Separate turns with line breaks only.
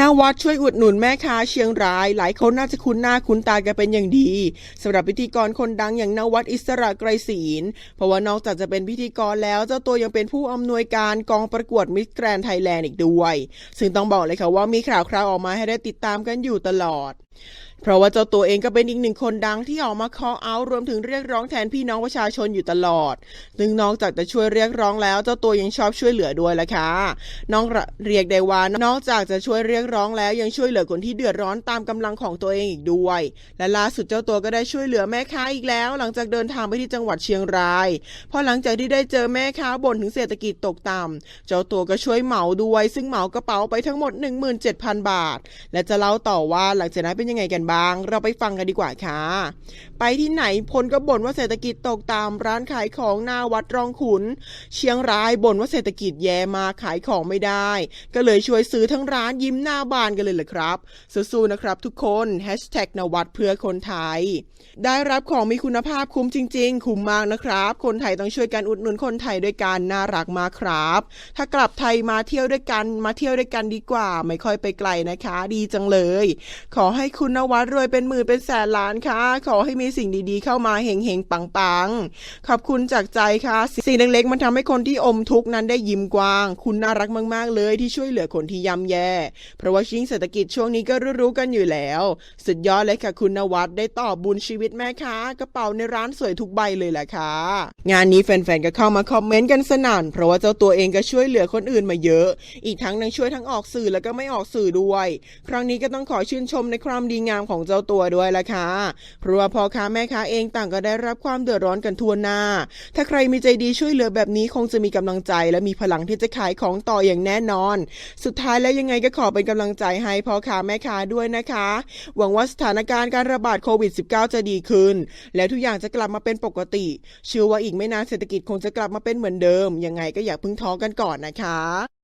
นาวัดช่วยอุดหนุนแม่ค้าเชียงราย หลายคนน่าจะคุ้นหน้าคุ้นตากันเป็นอย่างดีสำหรับพิธีกรคนดังอย่างนวัดอิสระไกรศีลเพราะว่านอกจากจะเป็นพิธีกรแล้วเจ้าตัวยังเป็นผู้อำนวยการกองประกวดมิสแกรนไทยแลนด์อีกด้วย ซึ่งต้องบอกเลยค่ะว่ามีข่าวคราวออกมาให้ได้ติดตามกันอยู่ตลอด เพราะว่าเจ้าตัวเองก็เป็นอีกหนึ่งคนดังที่ออกมา call out รวมถึงเรียกร้องแทนพี่น้องประชาชนอยู่ตลอด ซึ่งนอกจากจะช่วยเรียกร้องแล้วเจ้าตัวยังชอบช่วยเหลือด้วยละค่ะน้องเรียกได้ว่านอกจากจะช่วยเรียกร้องแล้วยังช่วยเหลือคนที่เดือดร้อนตามกำลังของตัวเองอีกด้วย และล่าสุดเจ้าตัวก็ได้ช่วยเหลือแม่ค้าอีกแล้ว หลังจากเดินทางไปที่จังหวัดเชียงรายพอหลังจากที่ได้เจอแม่ค้าบ่นถึงเศรษฐกิจตกต่ำเจ้าตัวก็ช่วยเหมาด้วย ซึ่งเหมากระเป๋าไปทั้งหมด 17,000 บาท และจะเล่าต่อว่าหลังจากนั้นเป็นยังไงกันบ้างเราไปฟังกันดีกว่าค่ะ ไปที่ไหนพลก็บ่นว่าเศรษฐกิจตกต่ำร้านขายของหน้าวัดรองขุน เชียงรายบ่นว่าเศรษฐกิจแย่มาขายของไม่ได้ ก็เลยช่วยซื้อทั้งร้านยิ้มหน้าบานกันเลยแหละครับสู้ๆนะครับทุกคนแฮชแท็กนวัดเพื่อคนไทย ได้รับของมีคุณภาพคุ้มจริง ๆ คุ้มมากนะครับ คนไทยต้องช่วยกันอุดหนุนคนไทยด้วยกันน่ารักมากครับ ถ้ากลับไทยมาเที่ยวด้วยกันมาเที่ยวด้วยกันดีกว่า ไม่ค่อยไปไกลนะคะ ดีจังเลย ขอให้คุณนวัดรวยเป็นหมื่นเป็นแสนล้านค่ะ ขอให้มีสิ่งดีๆ เข้ามาเฮงเฮงๆปังๆ ขอบคุณจากใจค่ะ สิ่งเล็กๆ มันทำให้คนที่อมทุกข์นั้นได้ยิ้มกว้าง คุณน่ารักมากๆ เลยที่ช่วยเหลือคนที่ย่ำแย่ เพราะว่ายิ่งเศรษฐกิจช่วงนี้ก็รู้ๆกันอยู่แล้ว สุดยอดเลยค่ะคุณนวัดได้ตอบบุญชีวิตแม่ค้ากระเป๋าในร้านสวยทุกใบเลยแหละค่ะ งานนี้แฟนๆก็เข้ามาคอมเมนต์กันสนั่น เพราะว่าเจ้าตัวเองก็ช่วยเหลือคนอื่นมาเยอะ อีกทั้งยังช่วยทั้งออกสื่อแล้วก็ไม่ออกสื่อด้วย ครั้งนี้ก็ต้องขอชื่นชมในความดีงามของเจ้าตัวด้วยล่ะค่ะเพราะว่าพ่อค้าแม่ค้าเองต่างก็ได้รับความเดือดร้อนกันทั่วหน้า ถ้าใครมีใจดีช่วยเหลือแบบนี้คงจะมีกำลังใจ และมีพลังที่จะขายของต่ออย่างแน่นอน สุดท้ายแล้วยังไงก็ขอเป็นกำลังใจให้พ่อค้าแม่ค้าด้วยนะคะ หวังว่าสถานการณ์การระบาดโควิด -19 จะดีขึ้น และทุกอย่างจะกลับมาเป็นปกติเชื่อว่าอีกไม่นานเศรษฐกิจคงจะกลับมาเป็นเหมือนเดิม ยังไงก็อย่าพึ่งท้อกันก่อนนะคะ